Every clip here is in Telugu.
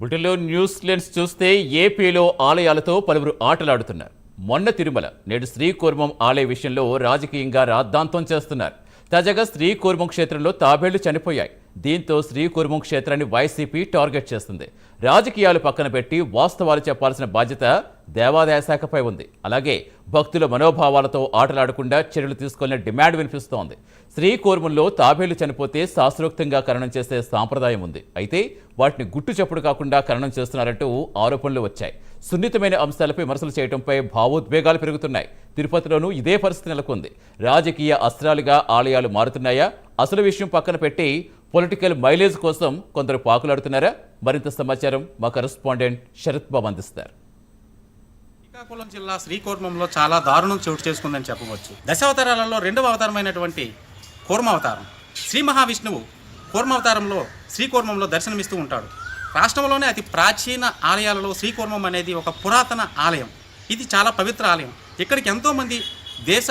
బుటిలో న్యూస్ లెన్స్ చూస్తే ఏపీలో ఆలయాలతో పలువురు ఆటలాడుతున్నారు. మొన్న తిరుమల నేడు శ్రీకూర్మం ఆలయ విషయంలో రాజకీయంగా రాద్ధాంతం చేస్తున్నారు. తాజాగా శ్రీకూర్మం క్షేత్రంలో తాబేళ్ళు చనిపోయాయి. దీంతో శ్రీకూర్మం క్షేత్రాన్ని వైసీపీ టార్గెట్ చేస్తుంది. రాజకీయాలు పక్కన పెట్టి వాస్తవాలు చెప్పాల్సిన బాధ్యత దేవాదాయ శాఖపై ఉంది. అలాగే భక్తుల మనోభావాలతో ఆటలాడకుండా చర్యలు తీసుకోవాలని డిమాండ్ వినిపిస్తోంది. శ్రీకూర్మంలో తాబేలు చనిపోతే శాస్త్రోక్తంగా కరణం చేసే సాంప్రదాయం ఉంది. అయితే వాటిని గుట్టు చప్పుడు కాకుండా కరణం చేస్తున్నారంటూ ఆరోపణలు వచ్చాయి. సున్నితమైన అంశాలపై విమర్శలు చేయడంపై భావోద్వేగాలు పెరుగుతున్నాయి. తిరుపతిలోనూ ఇదే పరిస్థితి నెలకొంది. రాజకీయ అస్త్రాలుగా ఆలయాలు మారుతున్నాయా? అసలు విషయం పక్కన పెట్టి పొలిటికల్ మైలేజ్ కోసం కొందరు పాకులాడుతున్నారా? మరింత సమాచారం మా కరెస్పాండెంట్ శరత్ బాబు అందిస్తారు. శ్రీకాకుళం జిల్లా శ్రీకూర్మంలో చాలా దారుణం చోటు చేసుకుందని చెప్పవచ్చు. దశావతారాలలో రెండవ అవతారమైనటువంటి కూర్మావతారం. శ్రీ మహావిష్ణువు కూర్మావతారంలో శ్రీకూర్మంలో దర్శనమిస్తూ ఉంటాడు. రాష్ట్రంలోనే అతి ప్రాచీన ఆలయాలలో శ్రీకూర్మం అనేది ఒక పురాతన ఆలయం. ఇది చాలా పవిత్ర ఆలయం. ఇక్కడికి ఎంతోమంది దేశ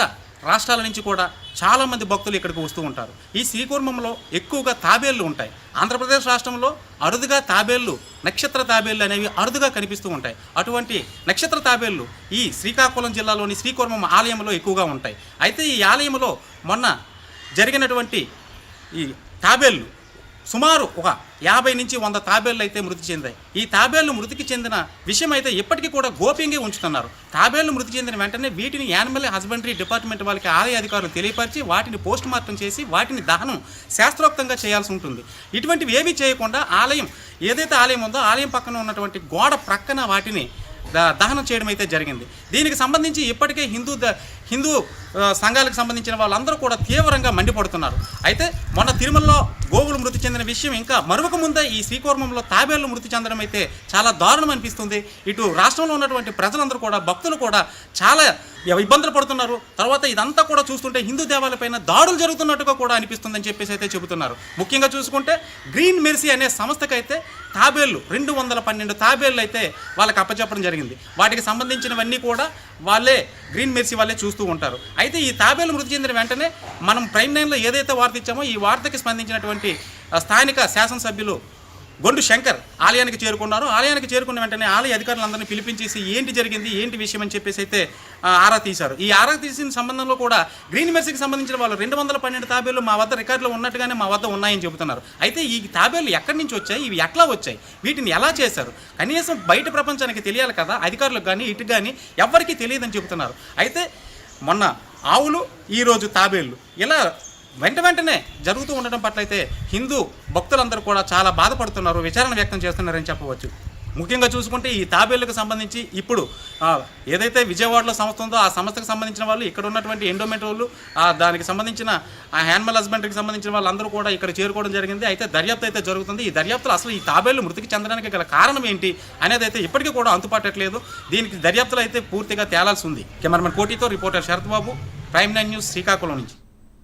రాష్ట్రాల నుంచి కూడా చాలామంది భక్తులు ఇక్కడికి వస్తూ ఉంటారు. ఈ శ్రీకూర్మంలో ఎక్కువగా తాబేళ్ళు ఉంటాయి. ఆంధ్రప్రదేశ్ రాష్ట్రంలో అరుదుగా తాబేళ్ళు నక్షత్ర తాబేళ్ళు అనేవి అరుదుగా కనిపిస్తూ ఉంటాయి. అటువంటి నక్షత్ర తాబేళ్ళు ఈ శ్రీకాకుళం జిల్లాలోని శ్రీకూర్మం ఆలయంలో ఎక్కువగా ఉంటాయి. అయితే ఈ ఆలయంలో మొన్న జరిగినటువంటి ఈ తాబేళ్ళు సుమారు ఒక యాభై నుంచి వంద తాబేళ్ళు అయితే మృతి చెందాయి. ఈ తాబేళ్ళు మృతికి చెందిన విషయం అయితే ఇప్పటికీ కూడా గోప్యంగా ఉంచుతున్నారు. తాబేళ్ళు మృతి చెందిన వెంటనే వీటిని యానిమల్ హస్బెండరీ డిపార్ట్మెంట్ వాళ్ళకి ఆలయ అధికారులు తెలియపరిచి వాటిని పోస్ట్ మార్టం చేసి వాటిని దహనం శాస్త్రోక్తంగా చేయాల్సి ఉంటుంది. ఇటువంటివి ఏమీ చేయకుండా ఆలయం ఏదైతే ఆలయం ఉందో ఆలయం పక్కన ఉన్నటువంటి గోడ ప్రక్కన వాటిని దహనం చేయడం అయితే జరిగింది. దీనికి సంబంధించి ఇప్పటికే హిందూ ద- హిందూ సంఘాలకు సంబంధించిన వాళ్ళందరూ కూడా తీవ్రంగా మండిపడుతున్నారు. అయితే మొన్న తిరుమలలో గోవులు మృతి చెందిన విషయం ఇంకా మరొక ముందే ఈ శ్రీకూర్మంలో తాబేళ్ళు మృతి చెందడం అయితే చాలా దారుణం అనిపిస్తుంది. ఇటు రాష్ట్రంలో ఉన్నటువంటి ప్రజలందరూ కూడా భక్తులు కూడా చాలా ఇబ్బందులు పడుతున్నారు. తర్వాత ఇదంతా కూడా చూస్తుంటే హిందూ దేవాలయపైన దాడులు జరుగుతున్నట్టుగా కూడా అనిపిస్తుందని చెప్పేసి అయితే చెబుతున్నారు. ముఖ్యంగా చూసుకుంటే గ్రీన్ మెర్సీ అనే సంస్థకైతే తాబేళ్ళు రెండు వందల పన్నెండు తాబేళ్ళు అయితే వాళ్ళకి అప్పచెప్పడం జరిగింది. వాటికి సంబంధించినవన్నీ కూడా వాళ్ళే గ్రీన్ మెర్సీ వాళ్ళే చూస్తూ ఉంటారు. అయితే ఈ తాబేలు మృతి చెందిన వెంటనే మనం ప్రైమ్ లైన్లో ఏదైతే వార్త ఇచ్చామో ఈ వార్తకి స్పందించినటువంటి స్థానిక శాసనసభ్యులు గొండు శంకర్ ఆలయానికి చేరుకున్నారు. ఆలయానికి చేరుకున్న వెంటనే ఆలయ అధికారులందరినీ పిలిపించేసి ఏంటి జరిగింది ఏంటి విషయం అని చెప్పేసి అయితే ఆరా తీశారు. ఈ ఆరా తీసిన సంబంధంలో కూడా గ్రీన్ మెర్సీకి సంబంధించిన వాళ్ళు రెండు వందల పన్నెండు తాబేలు మా వద్ద రికార్డులో ఉన్నట్టుగానే మా వద్ద ఉన్నాయని చెబుతున్నారు. అయితే ఈ తాబేలు ఎక్కడి నుంచి వచ్చాయి? ఇవి ఎట్లా వచ్చాయి? వీటిని ఎలా చేశారు? కనీసం బయట ప్రపంచానికి తెలియాలి కదా అధికారులకు కానీ ఇటు కానీ ఎవ్వరికీ తెలియదని చెబుతున్నారు. అయితే మొన్న ఆవులు ఈరోజు తాబేళ్ళు ఇలా వెంట వెంటనే జరుగుతూ ఉండడం పట్ల అయితే హిందూ భక్తులందరూ కూడా చాలా బాధపడుతున్నారు విచారణ వ్యక్తం చేస్తున్నారని చెప్పవచ్చు. ముఖ్యంగా చూసుకుంటే ఈ తాబేళ్ళకు సంబంధించి ఇప్పుడు ఏదైతే విజయవాడలో సంస్థ ఉందో ఆ సంస్థకు సంబంధించిన వాళ్ళు ఇక్కడ ఉన్నటువంటి ఎండోమెంట్ వాళ్ళు ఆ, దానికి సంబంధించిన ఆ యానిమల్ హస్బెండరీకి సంబంధించిన వాళ్ళందరూ కూడా ఇక్కడ చేరుకోవడం జరిగింది. అయితే దర్యాప్తు అయితే జరుగుతుంది. ఈ దర్యాప్తులో అసలు ఈ తాబేళ్ళు మృతికి చెందడానికి గల కారణం ఏంటి అనేది అయితే ఇప్పటికీ కూడా అంతుపట్టట్లేదు. దీనికి దర్యాప్తులో అయితే పూర్తిగా తేలాల్సి ఉంది. Cameraman కోటితో reporter Sharath Babu prime nine news Srikakulam నుంచి.